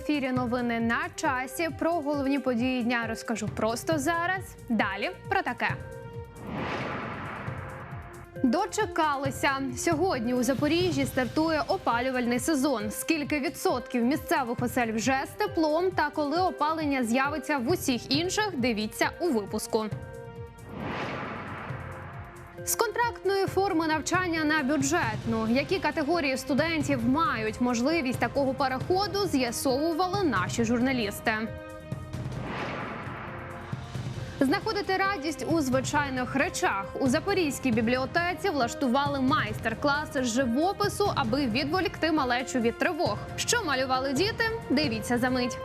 ефірі новини на часі. Про головні події дня розкажу просто зараз. Далі про таке. Дочекалися сьогодні. У Запоріжжі стартує опалювальний сезон. Скільки відсотків місцевих осель вже з теплом та коли опалення з'явиться в усіх інших? Дивіться у випуску. З контрактної форми навчання на бюджетну, які категорії студентів мають можливість такого переходу, з'ясовували наші журналісти. Знаходити радість у звичайних речах у Запорізькій бібліотеці влаштували майстер-класи з живопису, аби відволікти малечу від тривог. Що малювали діти? Дивіться за мить.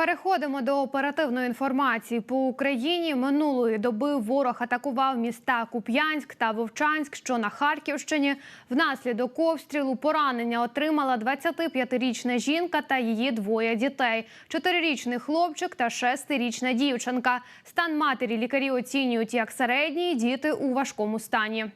Переходимо до оперативної інформації по Україні. Минулої доби ворог атакував міста Куп'янськ та Вовчанськ, що на Харківщині. Внаслідок обстрілу поранення отримала 25-річна жінка та її двоє дітей: чотирирічний хлопчик та шестирічна дівчинка. Стан матері лікарі оцінюють як середній, діти у важкому стані.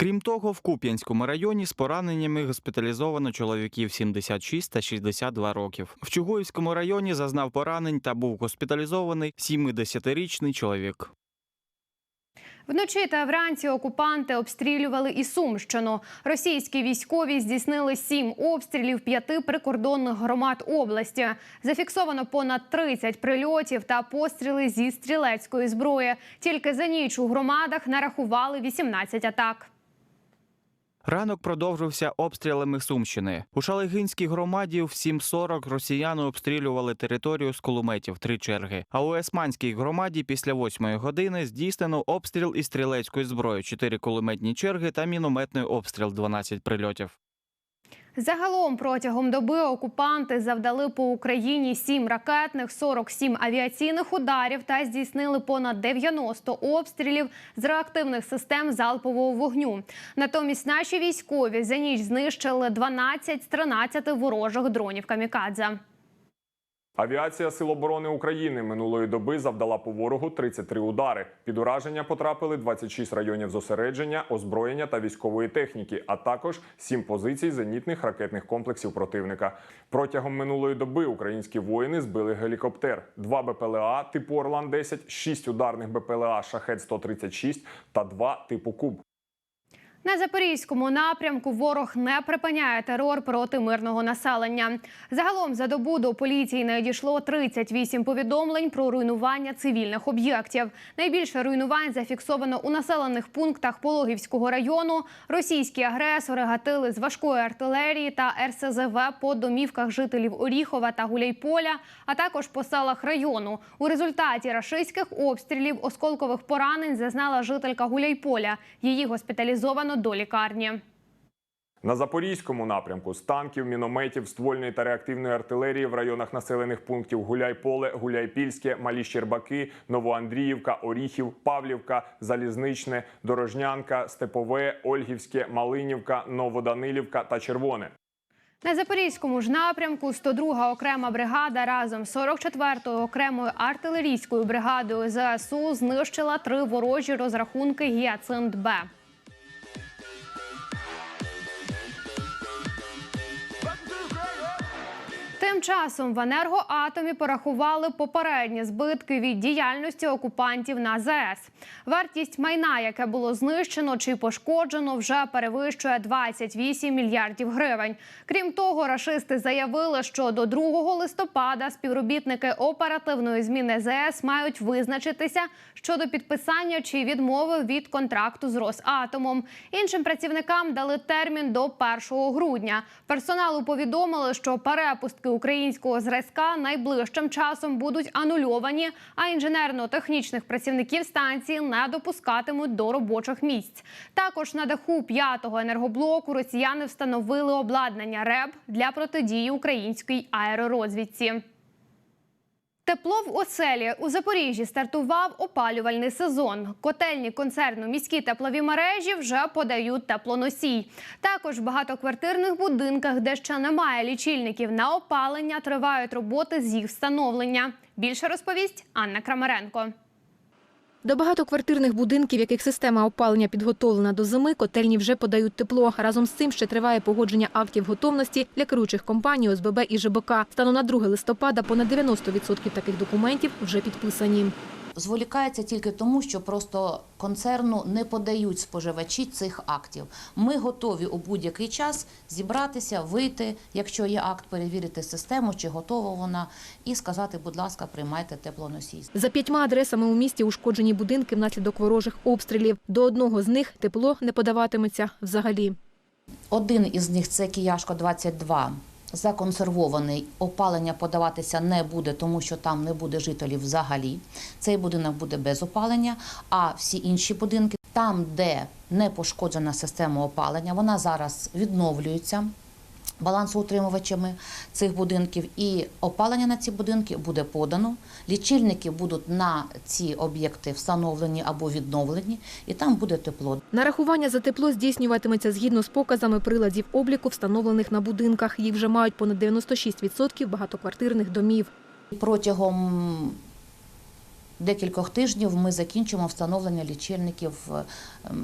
Крім того, в Куп'янському районі з пораненнями госпіталізовано чоловіків 76 та 62 років. В Чугуївському районі зазнав поранень та був госпіталізований 70-річний чоловік. Вночі та вранці окупанти обстрілювали і Сумщину. Російські військові здійснили сім обстрілів п'яти прикордонних громад області. Зафіксовано понад 30 прильотів та постріли зі стрілецької зброї. Тільки за ніч у громадах нарахували 18 атак. Ранок продовжився обстрілами Сумщини. У Шалегинській громаді в 7.40 росіяни обстрілювали територію з кулеметів три черги. А у Есманській громаді після 8 години здійснено обстріл із стрілецької зброї, 4 кулеметні черги та мінометний обстріл 12 прильотів. Загалом протягом доби окупанти завдали по Україні 7 ракетних, 47 авіаційних ударів та здійснили понад 90 обстрілів з реактивних систем залпового вогню. Натомість наші військові за ніч знищили 12 з 13 ворожих дронів камікадзе. Авіація Сил оборони України минулої доби завдала по ворогу 33 удари. Під ураження потрапили 26 районів зосередження, озброєння та військової техніки, а також 7 позицій зенітних ракетних комплексів противника. Протягом минулої доби українські воїни збили гелікоптер, 2 БПЛА типу Орлан 10 6 ударних БПЛА Шахет 136 та 2 типу Куб. На запорізькому напрямку ворог не припиняє терор проти мирного населення. Загалом за добу до поліції надійшло 38 повідомлень про руйнування цивільних об'єктів. Найбільше руйнувань зафіксовано у населених пунктах Пологівського району. Російські агресори гатили з важкої артилерії та РСЗВ по домівках жителів Оріхова та Гуляйполя, а також по селах району. У результаті рашистських обстрілів осколкових поранень зазнала жителька Гуляйполя. Її госпіталізовано до лікарні. На запорізькому напрямку з танків, мінометів, ствольної та реактивної артилерії в районах населених пунктів Гуляйполе, Гуляйпільське, Малі Щербаки, Новоандріївка, Оріхів, Павлівка, Залізничне, Дорожнянка, Степове, Ольгівське, Малинівка, Новоданилівка та Червоне. На запорізькому ж напрямку 102-га окрема бригада разом з 44-ю окремою артилерійською бригадою ЗСУ знищила три ворожі розрахунки Гіацинт Б. Тим часом в енергоатомі порахували попередні збитки від діяльності окупантів на ЗАЕС. Вартість майна, яке було знищено чи пошкоджено, вже перевищує 28 мільярдів гривень. Крім того, рашисти заявили, що до 2 листопада співробітники оперативної зміни ЗАЕС мають визначитися щодо підписання чи відмови від контракту з Росатомом. Іншим працівникам дали термін до 1 грудня. Персоналу повідомили, що перепустки українського зразка найближчим часом будуть анульовані, а інженерно-технічних працівників станції не допускатимуть до робочих місць. Також на даху п'ятого енергоблоку росіяни встановили обладнання РЕБ для протидії українській аеророзвідці. Тепло в оселі у Запоріжжі стартував опалювальний сезон. Котельні концерну міські теплові мережі вже подають теплоносій. Також в багатоквартирних будинках, де ще немає лічильників на опалення, тривають роботи з їх встановлення. Більше розповість Анна Крамаренко. До багатоквартирних будинків, яких система опалення підготовлена до зими, котельні вже подають тепло. Разом з цим ще триває погодження актів готовності для керуючих компаній ОСББ і ЖБК. Станом на 2 листопада понад 90% таких документів вже підписані. Зволікається тільки тому, що просто концерну не подають споживачі цих актів. Ми готові у будь-який час зібратися, вийти, якщо є акт, перевірити систему, чи готова вона, і сказати, будь ласка, приймайте теплоносій. За п'ятьма адресами у місті ушкоджені будинки внаслідок ворожих обстрілів. До одного з них тепло не подаватиметься взагалі. Один із них це Кияшко 22. Законсервований, опалення подаватися не буде, тому що там не буде жителів взагалі. Цей будинок буде без опалення. А всі інші будинки, там, де не пошкоджена система опалення, вона зараз відновлюється балансоутримувачами цих будинків, і опалення на ці будинки буде подано. Лічильники будуть на ці об'єкти встановлені або відновлені, і там буде тепло. Нарахування за тепло здійснюватиметься згідно з показами приладів обліку, встановлених на будинках. Їх вже мають понад 96% багатоквартирних домів. Протягом декількох тижнів ми закінчимо встановлення лічильників. е,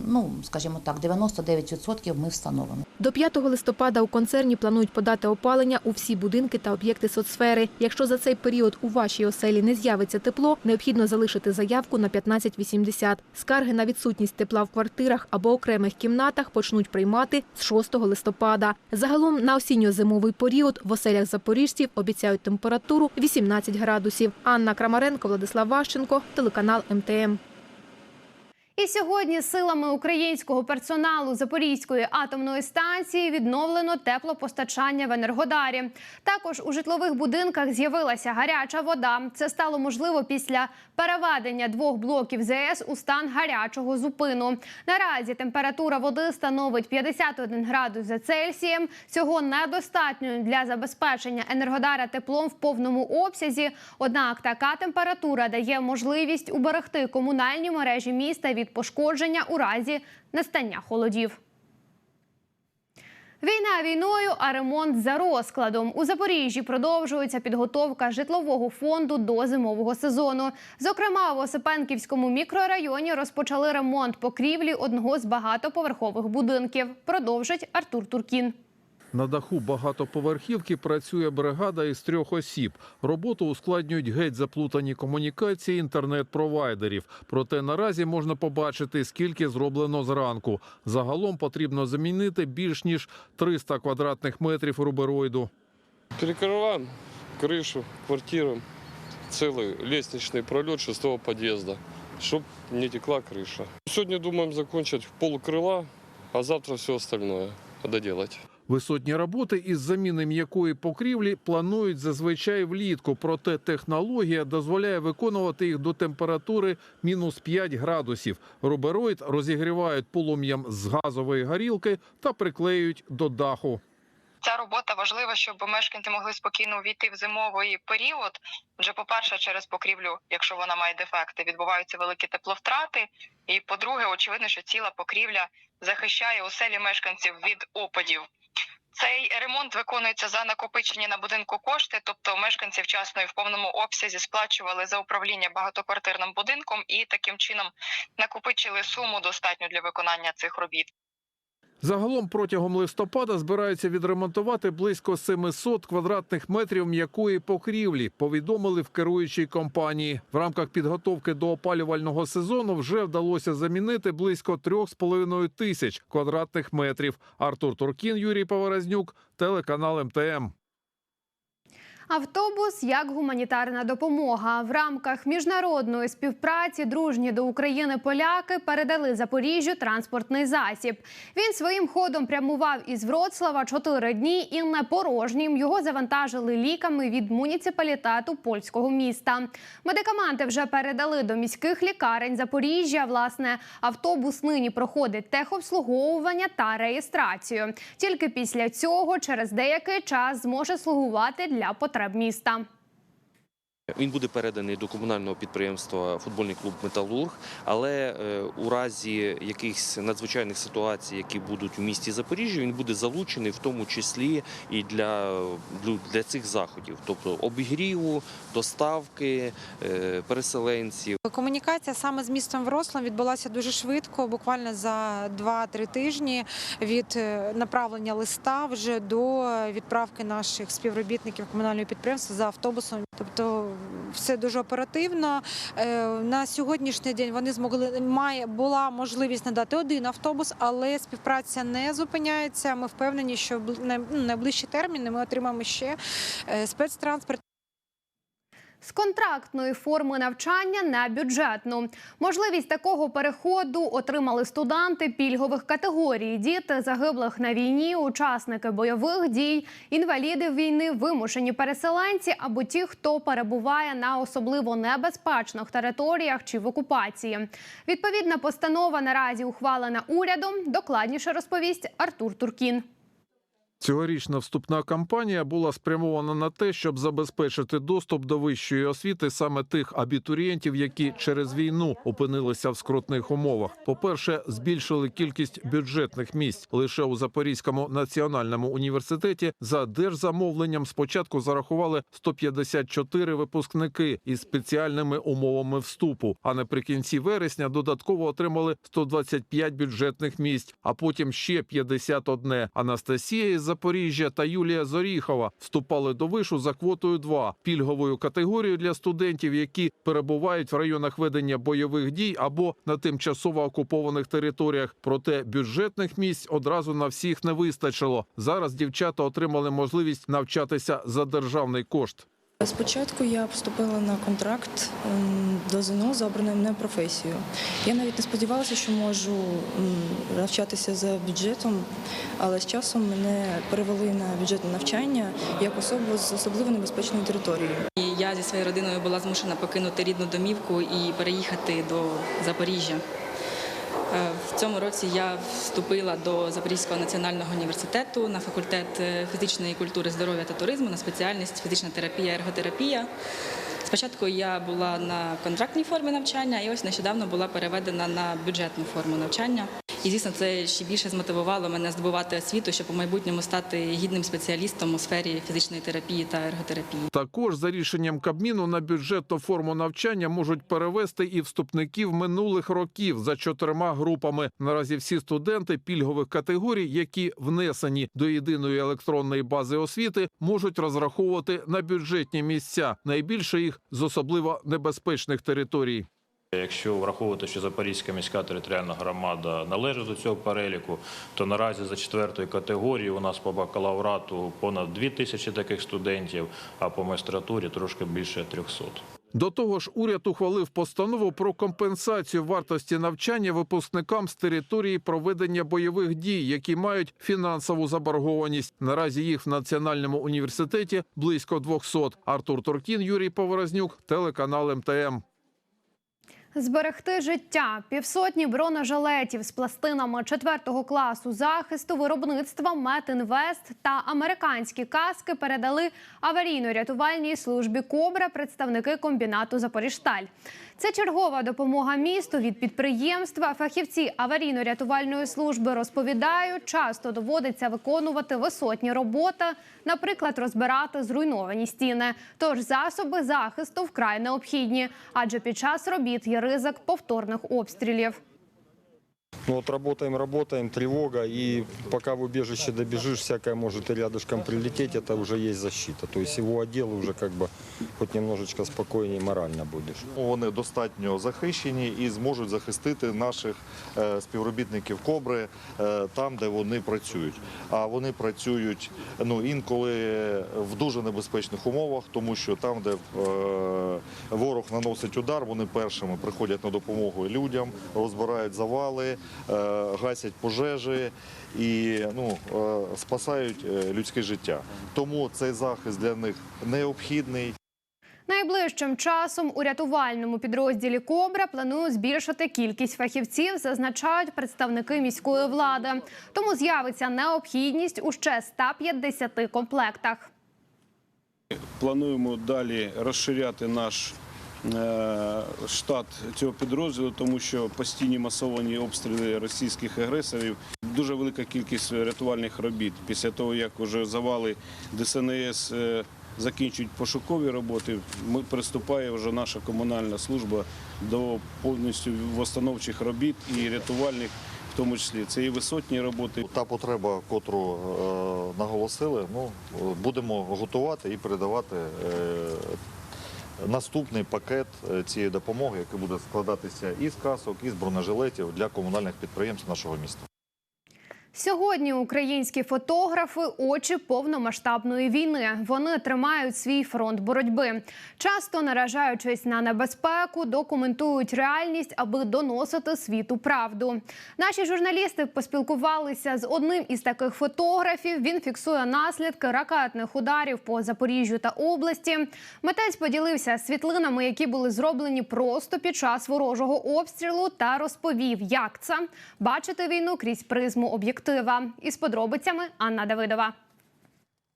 Ну, скажімо так, 99% ми встановимо. До 5 листопада у концерні планують подати опалення у всі будинки та об'єкти соцсфери. Якщо за цей період у вашій оселі не з'явиться тепло, необхідно залишити заявку на 1580. Скарги на відсутність тепла в квартирах або окремих кімнатах почнуть приймати з 6 листопада. Загалом на осінньо-зимовий період в оселях запоріжців обіцяють температуру 18 градусів. Анна Крамаренко, Владислав Ващенко, телеканал МТМ. І сьогодні силами українського персоналу Запорізької атомної станції відновлено теплопостачання в Енергодарі. Також у житлових будинках з'явилася гаряча вода. Це стало можливо після переведення двох блоків ЗС у стан гарячого зупину. Наразі температура води становить 51 градус за Цельсієм. Цього недостатньо для забезпечення Енергодара теплом в повному обсязі. Однак така температура дає можливість уберегти комунальні мережі міста від пошкодження у разі настання холодів. Війна війною, а ремонт за розкладом. У Запоріжжі продовжується підготовка житлового фонду до зимового сезону. Зокрема, в Осипенківському мікрорайоні розпочали ремонт покрівлі одного з багатоповерхових будинків. Продовжить Артур Туркін. На даху багатоповерхівки працює бригада із трьох осіб. Роботу ускладнюють геть заплутані комунікації інтернет-провайдерів. Проте наразі можна побачити, скільки зроблено зранку. Загалом потрібно замінити більш ніж 300 квадратних метрів рубероїду. Перекрываем крышу, квартиру, целый лестничный пролет шестого подъезда, чтобы не текла крыша. Сегодня думаем закончить в полукрыла, а завтра все остальное доделать. Висотні роботи із заміни м'якої покрівлі планують зазвичай влітку, проте технологія дозволяє виконувати їх до температури мінус 5 градусів. Рубероїд розігрівають полум'ям з газової горілки та приклеюють до даху. Ця робота важлива, щоб мешканці могли спокійно увійти в зимовий період. Вже, по-перше, через покрівлю, якщо вона має дефекти, відбуваються великі тепловтрати. І по-друге, очевидно, що ціла покрівля захищає оселі мешканців від опадів. Цей ремонт виконується за накопичені на будинку кошти, тобто мешканці вчасно і в повному обсязі сплачували за управління багатоквартирним будинком і таким чином накопичили суму достатню для виконання цих робіт. Загалом протягом листопада збираються відремонтувати близько 700 квадратних метрів м'якої покрівлі. Повідомили в керуючій компанії. В рамках підготовки до опалювального сезону вже вдалося замінити близько 3,5 тисяч квадратних метрів. Артур Туркін, Юрій Поворознюк, телеканал МТМ. Автобус як гуманітарна допомога в рамках міжнародної співпраці дружні до України поляки передали Запоріжжю транспортний засіб. Він своїм ходом прямував із Вроцлава чотири дні і не порожнім його завантажили ліками від муніципалітету польського міста. Медикаменти вже передали до міських лікарень Запоріжжя. Власне, автобус нині проходить техобслуговування та реєстрацію. Тільки після цього через деякий час зможе слугувати для потреб міста. Він буде переданий до комунального підприємства футбольний клуб Металург. Але е, у разі якихось надзвичайних ситуацій, які будуть у місті Запоріжжя, він буде залучений в тому числі і для, для- для цих заходів, тобто обігріву, доставки, е, переселенців. Комунікація саме з містом Врослав відбулася дуже швидко, буквально за 2-3 тижні від е, направлення листа вже до відправки наших співробітників комунального підприємства за автобусом. Тобто все дуже оперативно. Е, На сьогоднішній день вони змогли має була можливість надати один автобус, але співпраця не зупиняється. Ми впевнені, що в ну, найближчі терміни ми отримаємо ще е, спецтранспорт. З контрактної форми навчання на бюджетну можливість такого переходу отримали студенти пільгових категорій: діти загиблих на війні, учасники бойових дій, інваліди війни, вимушені переселенці або ті, хто перебуває на особливо небезпечних територіях чи в окупації. Відповідна постанова наразі ухвалена урядом. Докладніше розповість Артур Туркін. Цьогорічна вступна кампанія була спрямована на те, щоб забезпечити доступ до вищої освіти саме тих абітурієнтів, які через війну опинилися в скрутних умовах. По-перше, збільшили кількість бюджетних місць лише у Запорізькому національному університеті. За держзамовленням спочатку зарахували 154 випускники із спеціальними умовами вступу. А наприкінці вересня додатково отримали 125 бюджетних місць, а потім ще 51. Анастасія із Запоріжжя та Юлія Зоріхова вступали до вишу за квотою 2 – пільговою категорією для студентів, які перебувають в районах ведення бойових дій або на тимчасово окупованих територіях. Проте бюджетних місць одразу на всіх не вистачило. Зараз дівчата отримали можливість навчатися за державний кошт. Спочатку я вступила на контракт ем, до ЗНО за обраною мною професією. Я навіть не сподівалася, що можу навчатися за бюджетом, але з часом мене перевели на бюджетне навчання як особу з особливо небезпечної території. І я зі своєю родиною була змушена покинути рідну домівку і переїхати до Запоріжжя. Е, В цьому році я вступила до Запорізького національного університету на факультет е, фізичної культури, здоров'я та туризму на спеціальність фізична терапія, ерготерапія. Спочатку я була на контрактній формі навчання, і ось нещодавно була переведена на бюджетну форму навчання. І звісно, це ще більше змотивувало мене здобувати освіту, щоб у майбутньому стати гідним спеціалістом у сфері фізичної терапії та ерготерапії. Також за рішенням Кабміну на бюджетну форму навчання можуть перевести і вступників минулих років за чотирма групами. Наразі всі студенти пільгових категорій, які внесені до єдиної електронної бази освіти, можуть розраховувати на бюджетні місця. Найбільше їх з особливо небезпечних територій. Якщо враховувати, що Запорізька міська територіальна громада належить до цього переліку, то наразі за четвертою категорією у нас по бакалаврату понад 2 тисячі таких студентів, а по магістратурі трошки більше 300. До того ж, уряд ухвалив постанову про компенсацію вартості навчання випускникам з території проведення бойових дій, які мають фінансову заборгованість. Наразі їх в національному університеті близько 200. Артур Туркін, Юрій Поворознюк, телеканал МТМ. Зберегти життя півсотні бронежилетів з пластинами четвертого класу захисту виробництва Метінвест та американські каски передали аварійно-рятувальній службі Кобра представники комбінату Запоріжсталь. Це чергова допомога місту від підприємства. Фахівці аварійно-рятувальної служби розповідають, часто доводиться виконувати висотні роботи, наприклад, розбирати зруйновані стіни. Тож засоби захисту вкрай необхідні, адже під час робіт є ризик повторних обстрілів. Ну вот работаем, работаем, тревога, и пока в убежище добежишь, всякое может и рядышком прилететь, это уже есть защита. То есть его отдел уже как бы хоть немножечко спокойнее морально будешь. Вони достатньо захищені і зможуть захистити наших е, співробітників кобри е, там, де вони працюють. А вони працюють ну інколи в дуже небезпечних умовах, тому що там, де е, ворог наносить удар, вони першими приходять на допомогу людям, розбирають завали, е, гасять пожежі і ну, е, спасають е, людське життя. Тому цей захист для них необхідний. Найближчим часом у рятувальному підрозділі Кобра планують збільшити кількість фахівців, зазначають представники міської влади. Тому з'явиться необхідність у ще 150 комплектах. Плануємо далі розширяти наш е, штат цього підрозділу, тому що постійні масовані обстріли російських агресорів, дуже велика кількість рятувальних робіт. Після того, як вже завали ДСНС е, закінчують пошукові роботи, ми приступає вже наша комунальна служба до повністю восстановчих робіт і рятувальних, в тому числі це і висотні роботи. Та потреба, котру е, наголосили, ну, е, будемо готувати і передавати е, наступний пакет е, цієї допомоги, який буде складатися із касок, із бронежилетів для комунальних підприємств нашого міста. Сьогодні українські фотографи очі повномасштабної війни. Вони тримають свій фронт боротьби. Часто наражаючись на небезпеку, документують реальність, аби доносити світу правду. Наші журналісти поспілкувалися з одним із таких фотографів. Він фіксує наслідки ракетних ударів по Запоріжжю та області. Митець поділився світлинами, які були зроблені просто під час ворожого обстрілу, та розповів, як це бачити війну крізь призму об'єктива. Із подробицями Анна Давидова.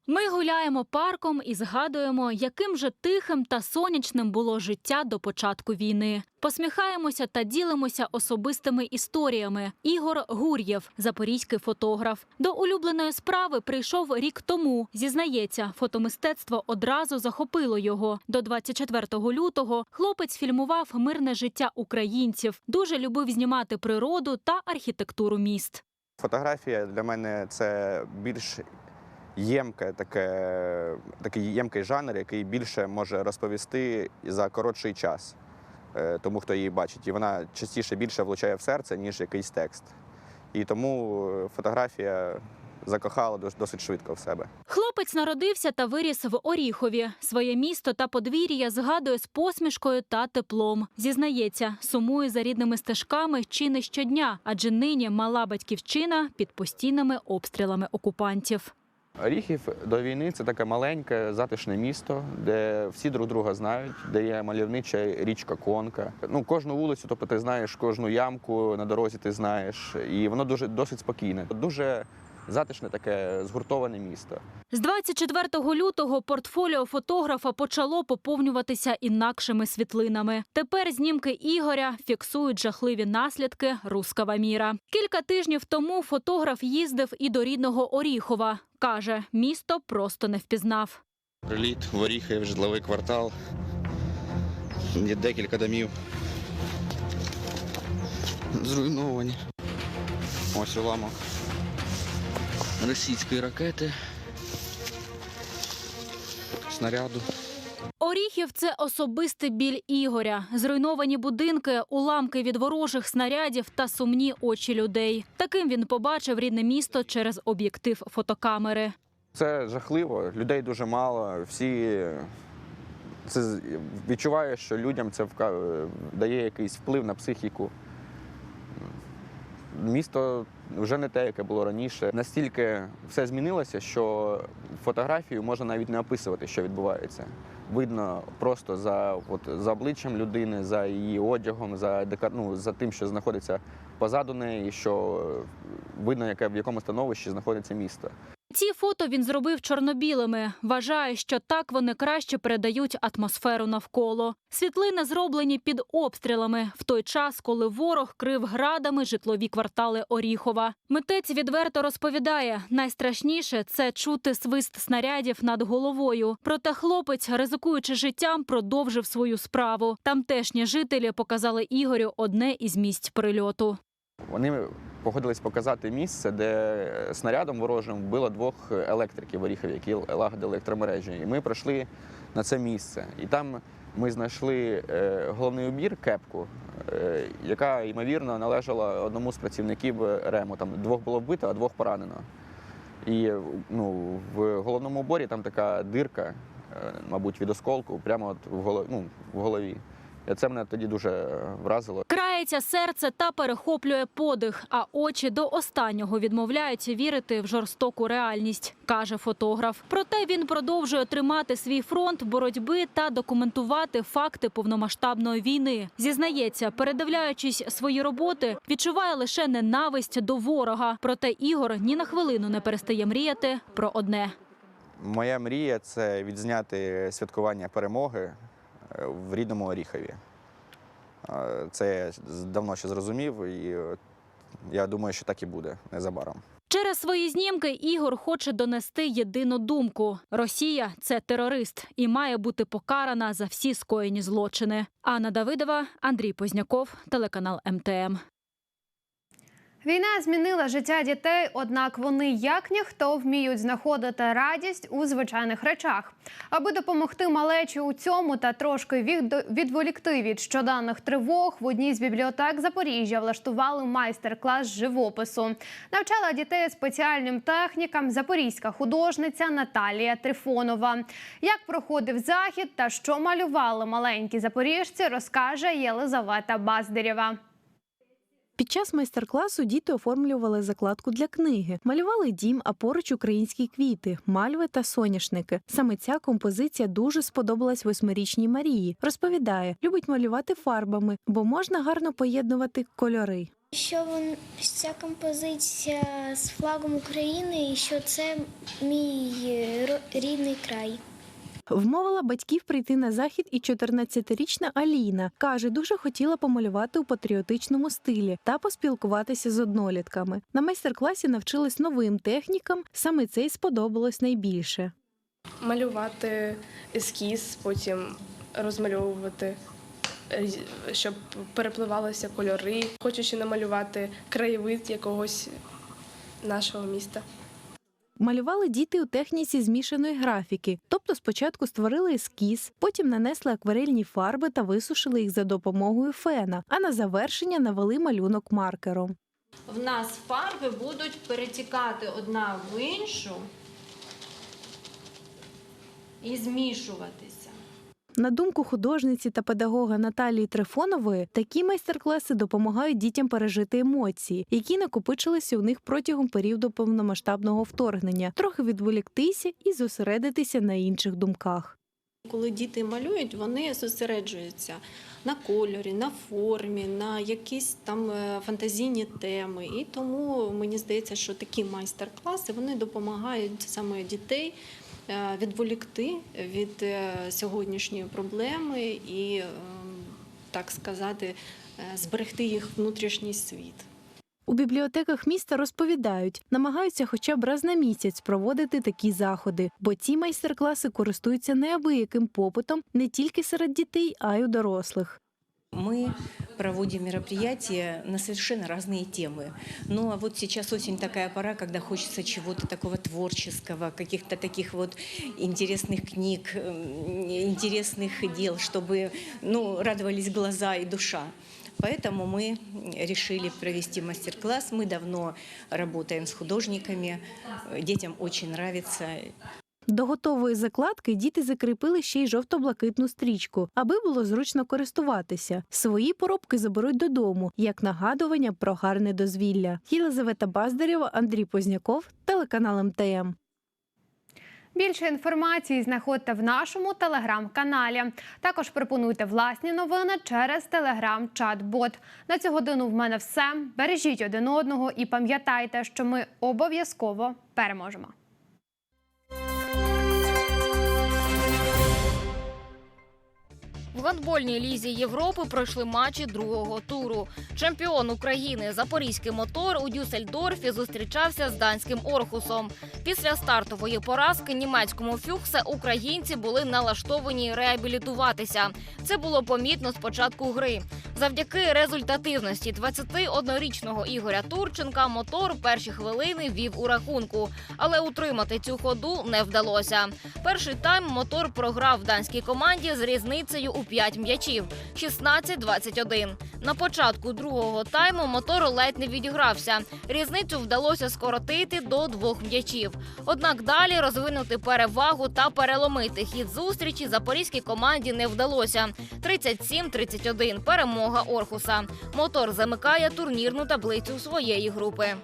Ми гуляємо парком і згадуємо, яким же тихим та сонячним було життя до початку війни. Посміхаємося та ділимося особистими історіями. Ігор Гур'єв, запорізький фотограф, до улюбленої справи прийшов рік тому. Зізнається, фотомистецтво одразу захопило його. До 24 лютого хлопець фільмував мирне життя українців, дуже любив знімати природу та архітектуру міст. Фотографія для мене це більш ємке, таке, такий ємкий жанр, який більше може розповісти за коротший час, е, тому хто її бачить. І вона частіше більше влучає в серце, ніж якийсь текст. І тому е, фотографія закохала дос- досить швидко в себе. Хлопець народився та виріс в Оріхові. Своє місто та подвір'я згадує з посмішкою та теплом. Зізнається, сумує за рідними стежками чи не щодня, адже нині мала батьківщина під постійними обстрілами окупантів. Оріхів до війни це таке маленьке, затишне місто, де всі друг друга знають, де є мальовнича річка Конка. Ну, кожну вулицю, тобто ти знаєш кожну ямку на дорозі, ти знаєш, і воно дуже досить спокійне. Дуже затишне таке згуртоване місто. З 24 лютого портфоліо фотографа почало поповнюватися інакшими світлинами. Тепер знімки Ігоря фіксують жахливі наслідки рускава міра. Кілька тижнів тому фотограф їздив і до рідного Оріхова. Каже, місто просто не впізнав. Приліт в Оріхів, житловий квартал. Є декілька домів. Зруйновані. Ось уламок російської ракети. Снаряду. Оріхів це особистий біль Ігоря. Зруйновані будинки, уламки від ворожих снарядів та сумні очі людей. Таким він побачив рідне місто через об'єктив фотокамери. Це жахливо, людей дуже мало. Всі це з- відчуває, що людям це дає якийсь вплив на психіку. Місто вже не те, яке було раніше. Настільки все змінилося, що фотографію можна навіть не описувати, що відбувається. Видно просто за, от, за обличчям людини, за її одягом, за, дека- ну, за тим, що знаходиться позаду неї, що видно, яке, в якому становищі знаходиться місто. Ці фото він зробив чорнобілими. Вважає, що так вони краще передають атмосферу навколо. Світлини зроблені під обстрілами в той час, коли ворог крив градами житлові квартали Оріхова. Митець відверто розповідає: найстрашніше це чути свист снарядів над головою. Проте хлопець, ризикуючи життям, продовжив свою справу. Тамтешні жителі показали Ігорю одне із місць прильоту. Вони погодились показати місце, де снарядом ворожим вбило двох електриків в Оріхові, які лагодили електромережі. І ми прийшли на це місце. І там ми знайшли е, головний убір кепку, е, яка ймовірно належала одному з працівників РЕМу. Там двох було вбито, а двох поранено. І ну, в головному уборі там така дирка, е, мабуть, від осколку, прямо от в голові. Ну, в голові. Це мене тоді дуже вразило. Крається серце та перехоплює подих, а очі до останнього відмовляються вірити в жорстоку реальність, каже фотограф. Проте він продовжує тримати свій фронт боротьби та документувати факти повномасштабної війни. Зізнається, передивляючись свої роботи, відчуває лише ненависть до ворога. Проте Ігор ні на хвилину не перестає мріяти про одне. Моя мрія це відзняти святкування перемоги е, в рідному Оріхові. Е, Це я давно ще зрозумів, і е, я думаю, що так і буде незабаром. Через свої знімки Ігор хоче донести єдину думку: Росія це терорист і має бути покарана за всі скоєні злочини. Анна Давидова, Андрій Позняков, телеканал МТМ. Війна змінила життя дітей, однак вони як ніхто вміють знаходити радість у звичайних речах. Аби допомогти малечі у цьому та трошки відволікти від щоденних тривог, в одній з бібліотек Запоріжжя влаштували майстер-клас живопису. Навчала дітей спеціальним технікам запорізька художниця Наталія Трифонова. Як проходив захід та що малювали маленькі запоріжці, розкаже Єлизавета Баздирєва. Під час майстер-класу діти оформлювали закладку для книги, малювали дім, а поруч українські квіти, мальви та соняшники. Саме ця композиція дуже сподобалась восьмирічній Марії. Розповідає, любить малювати фарбами, бо можна гарно поєднувати кольори. Що вон ця композиція з флагом України і що це мій е, рідний край. Вмовила батьків прийти на захід і 14-річна Аліна. Каже, дуже хотіла помалювати у патріотичному стилі та поспілкуватися з однолітками. На майстер-класі навчились новим технікам, саме це й сподобалось найбільше. малювати ескіз, потім розмальовувати, е, щоб перепливалися кольори. Хочу ще намалювати краєвид якогось нашого міста. Малювали діти у техніці змішаної графіки, тобто спочатку створили ескіз, потім нанесли акварельні фарби та висушили їх за допомогою фена, а на завершення навели малюнок маркером. В нас фарби будуть перетікати одна в іншу і змішуватися. На думку художниці та педагога Наталії Трифонової, такі майстер-класи допомагають дітям пережити емоції, які накопичилися у них протягом періоду повномасштабного вторгнення, трохи відволіктися і зосередитися на інших думках. Коли діти малюють, вони зосереджуються на кольорі, на формі, на якісь там е, фантазійні теми. І тому мені здається, що такі майстер-класи вони допомагають саме дітей відволікти від е, сьогоднішньої проблеми і, е, так сказати, е, зберегти їх внутрішній світ. У бібліотеках міста розповідають, намагаються хоча б раз на місяць проводити такі заходи, бо ці майстер-класи користуються неабияким попитом не тільки серед дітей, а й у дорослих. Мы проводим мероприятия на совершенно разные темы. Ну а вот сейчас осень такая пора, когда хочется чего-то такого творческого, каких-то таких вот интересных книг, м, интересных дел, чтобы ну, радовались глаза и душа. Поэтому мы решили провести мастер-класс. Мы давно работаем с художниками, э, детям очень нравится. До готової закладки діти закріпили ще й жовто-блакитну стрічку, аби було зручно користуватися. Свої поробки заберуть додому, як нагадування про гарне дозвілля. Єлизавета Баздарєва, Андрій Позняков, телеканал МТМ. Більше інформації знаходьте в нашому телеграм-каналі. Також пропонуйте власні новини через телеграм-чат-бот. На цю годину в мене все. Бережіть один одного і пам'ятайте, що ми обов'язково переможемо. Гандбольній лізі Європи пройшли матчі другого туру. Чемпіон України Запорізький мотор у Дюссельдорфі зустрічався з данським Орхусом. Після стартової поразки німецькому фюксе українці були налаштовані реабілітуватися. Це було помітно з початку гри. Завдяки результативності 21-річного Ігоря Турченка мотор перші хвилини вів у рахунку, але утримати цю ходу не вдалося. Перший тайм мотор програв данській команді з різницею у 5 м'ячів 16-21. На початку другого тайму мотор ледь не відігрався. Різницю вдалося скоротити до двох м'ячів. Однак далі розвинути перевагу та переломити хід зустрічі запорізькій команді не вдалося. 37-31 – перемога Орхуса. Мотор замикає турнірну таблицю своєї групи.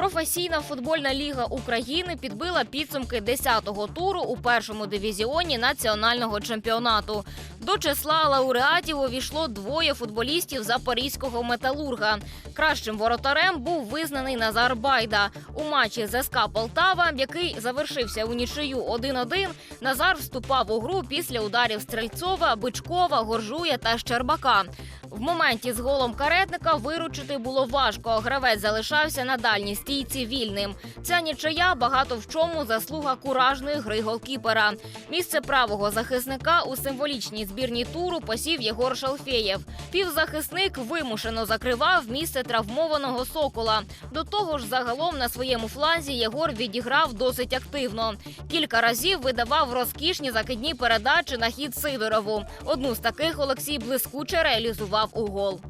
Професійна футбольна ліга України підбила підсумки 10-го туру у першому дивізіоні національного чемпіонату. До числа лауреатів увійшло двоє футболістів запорізького металурга. Кращим воротарем був визнаний Назар Байда. У матчі з Полтава, який завершився у нічию 1-1, Назар вступав у гру після ударів Стрельцова, Бичкова, Горжуя та Щербака. В моменті з голом каретника виручити було важко. Гравець залишався на дальній стійці вільним. Ця нічия багато в чому заслуга куражної гри голкіпера. Місце правого захисника у символічній збірній туру посів Єгор Шалфєєв. Півзахисник вимушено закривав місце травмованого сокола. До того ж, загалом на своєму фланзі Єгор відіграв досить активно. Кілька разів видавав розкішні закидні передачі на хід Сидорову. Одну з таких Олексій блискуче реалізував у гол.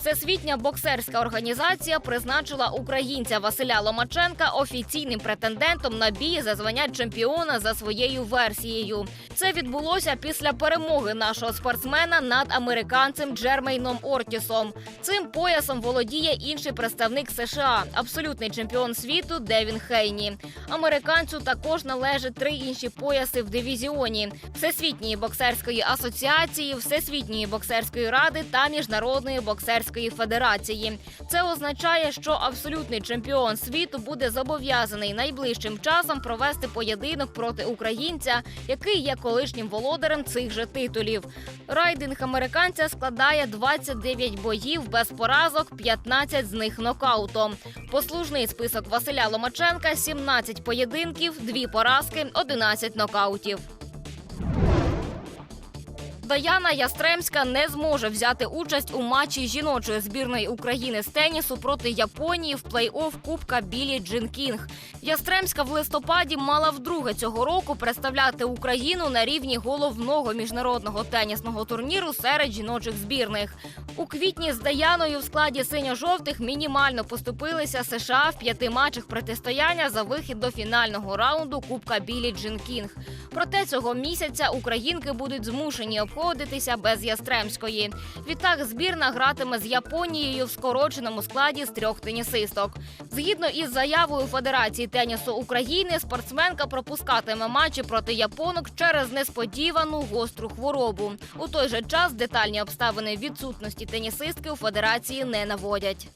Всесвітня боксерська організація призначила українця Василя Ломаченка офіційним претендентом на бій за звання чемпіона за своєю версією. Це відбулося після перемоги нашого спортсмена над американцем Джермейном Ортісом. Цим поясом володіє інший представник США, абсолютний чемпіон світу Девін Хейні. Американцю також належать три інші пояси в дивізіоні: Всесвітньої боксерської асоціації, Всесвітньої боксерської ради та міжнародної боксерської федерації. Це означає, що абсолютний чемпіон світу буде зобов'язаний найближчим часом провести поєдинок проти українця, який є колишнім володарем цих же титулів. Райдинг американця складає 29 боїв без поразок, 15 з них нокаутом. Послужний список Василя Ломаченка 17 поєдинків, 2 поразки, 11 нокаутів. Даяна Ястремська не зможе взяти участь у матчі жіночої збірної України з тенісу проти Японії в плей-офф Кубка Білі Джин Кінг. Ястремська в листопаді мала вдруге цього року представляти Україну на рівні головного міжнародного тенісного турніру серед жіночих збірних. У квітні з Даяною в складі синьо-жовтих мінімально поступилися США в п'яти матчах протистояння за вихід до фінального раунду Кубка Білі Джин Кінг. Проте цього місяця українки будуть змушені обходитися без Ястремської. Відтак збірна гратиме з Японією в скороченому складі з трьох тенісисток. Згідно із заявою Федерації тенісу України, спортсменка пропускатиме матчі проти японок через несподівану гостру хворобу. У той же час детальні обставини відсутності тенісистки у федерації не наводять.